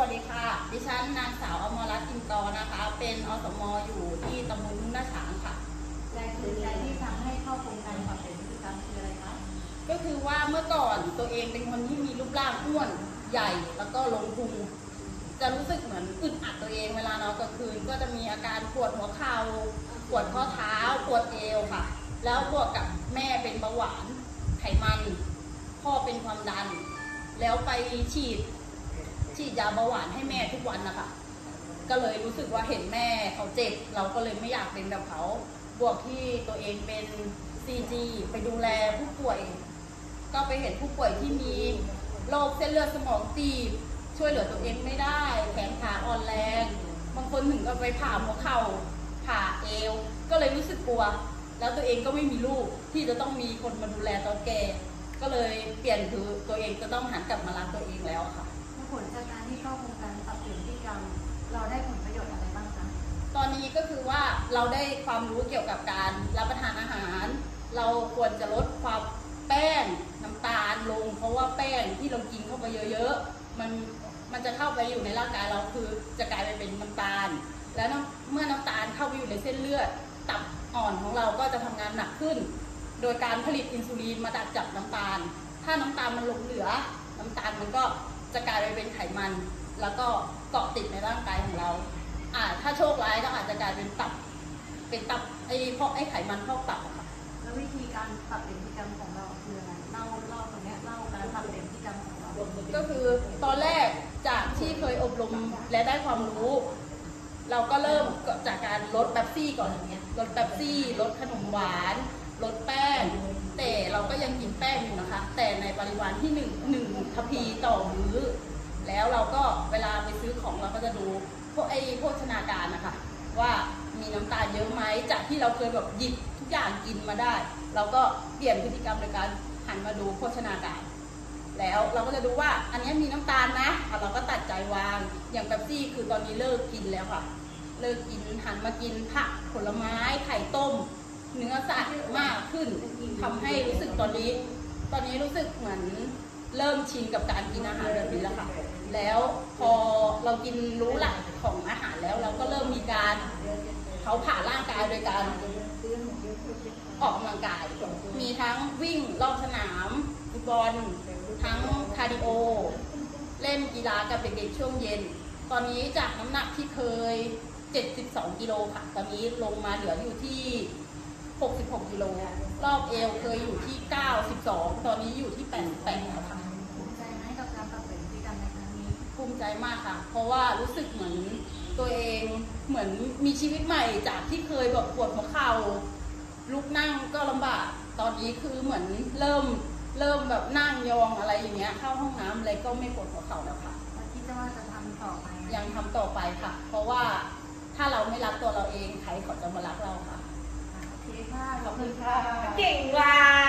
วัสดีค่ะ ดิฉันนางสาวอมรรัตน์อินตอนะคะ เป็นอสมอยู่ที่ตำบลนุ่นนาฉางค่ะแรงจูงใจที่ทำให้เข้าโครงการปรับเปลี่ยนพฤติกรรมคืออะไรคะ ก็คือว่าเมื่อก่อนตัวเองเป็นคนที่มีรูปร่างอ้วนใหญ่แล้วก็ลงพุงจะรู้สึกเหมือนอึดอัดตัวเองเวลานอนกลางคืน ก็จะมีอาการปวดหัวเข่าปวดข้อเท้า ปวดเอวค่ะ แล้วบวกกับแม่เป็นเบาหวานไขมัน พ่อเป็นความดัน แล้วไปฉีด ฉีดยาเบาหวานให้แม่ทุกวันนะคะก็เลยรู้สึกว่าเห็นแม่เขาเจ็บ เราก็เลยไม่อยากเป็นแบบเขา บวกที่ตัวเองเป็น CG ไปดูแลผู้ป่วย ก็ไปเห็นผู้ป่วยที่มีโรคเส้นเลือดสมองตีบ ช่วยเหลือตัวเองไม่ได้ แขนขาอ่อนแรง บางคนถึงก็ไปผ่าหัวเข่า ผ่าเอว ก็เลยรู้สึกกลัว แล้วตัวเองก็ไม่มีลูกที่จะต้องมีคนมาดูแลตอนแก่ก็เลยเปลี่ยนคือตัวเองจะต้องหันกลับมารักตัวเองแล้วค่ะ ลจากการที่เข้าโครงการปรับเปลี่ยนพฤติกรรม เราได้ผลประโยชน์อะไรบ้างคะตอนนี้ก็คือว่าเราได้ความรู้เกี่ยวกับการรับประทานอาหาร เราควรจะลดความแป้งน้ำตาลลง เพราะว่าแป้งที่เรากินเข้าไปเยอะๆมันมันจะเข้าไปอยู่ในร่างกายเราคือจะกลายไปเป็นน้ำตาล แล้วเมื่อน้ำตาลเข้าไปอยู่ในเส้นเลือด ตับอ่อนของเราก็จะทำงานหนักขึ้น โดยการผลิตอินซูลินมาดักจับน้ำตาล ถ้าน้ำตาลมันหลงเหลือ น้ำตาลมันก็ จะกลายไปเป็นไขมัน แล้วก็เกาะติดในร่างกายของเรา อ่า ถ้าโชคร้ายก็อาจจะกลายเป็นตับ เป็นตับไอ้พอกไอ้ไขมันพอกตับอะค่ะ แล้ววิธีการปรับเปลี่ยนพฤติกรรมของเราคืออะไรเล่าเล่าตรงเนี้ยเล่าการปรับเปลี่ยนพฤติกรรมของเราก็คือตอนแรกจากที่เคยอบรมและได้ความรู้ เราก็เริ่มจากการลดแป๊บซี่ก่อนลดแป๊บซี่ลดขนมหวาน ลดแป้ง แต่เราก็ยังกินแป้งอยู่นะคะ แต่ในปริมาณที่หนึ่งหนึ่งทพีต่อมื้อ แล้วเราก็เวลาไปซื้อของเราก็จะดูพวกไอ้โภชนาการนะคะ ว่ามีน้ำตาลเยอะไหมจากที่เราเคยแบบหยิบทุกอย่างกินมาได้ เราก็เปลี่ยนพฤติกรรมโดยการหันมาดูโภชนาการ แล้วเราก็จะดูว่าอันนี้มีน้ำตาลนะเราก็ตัดใจวางอย่างแบบซี่คือตอนนี้เลิกกินแล้วค่ะ เลิกกินหันมากินผักผลไม้ไข่ต้ม นื้อสัตว์มากขึ้นทำให้รู้สึกตอนนี้ ตอนนี้รู้สึกเหมือนเริ่มชินกับการกินอาหารแบบนี้แล้วค่ะ แล้วพอเรากินรู้หลักของอาหารแล้ว เราก็เริ่มมีการเผาผ่านร่างกายโดยการออกกำลังกาย มีทั้งวิ่งรอบสนามฟุตบอล ทั้งคาร์ดิโอ เล่นกีฬากับเด็กๆช่วงเย็น ตอนนี้จากน้ำหนักที่เคย 72 กิโลค่ะ ตอนนี้ลงมาเหลืออยู่ที่ 66กิโลรอบเอวเคยอยู่ที่ 92 ตอนนี้อยู่ที่88แล้วค่ะภูมิใจไหมกับการปรับเปลี่ยนพฤติกรรมในครั้งนี้ภูมิใจมากค่ะ เพราะว่ารู้สึกเหมือนตัวเองเหมือนมีชีวิตใหม่จากที่เคยแบบปวดหัวเข่าลุกนั่งก็ลำบากตอนนี้คือเหมือนเริ่มเริ่มแบบนั่งยองอะไรอย่างเงี้ยเข้าห้องน้ำอะไรก็ไม่ปวดหัวเข่าแล้วค่ะ แล้วคิดว่าจะทำต่อไปไหมยังทำต่อไปค่ะ เพราะว่าถ้าเราไม่รักตัวเราเองใครเขาจะมารักเราค่ะโอเค ค่ะขอบคุณค่ะ เก่งว่ะ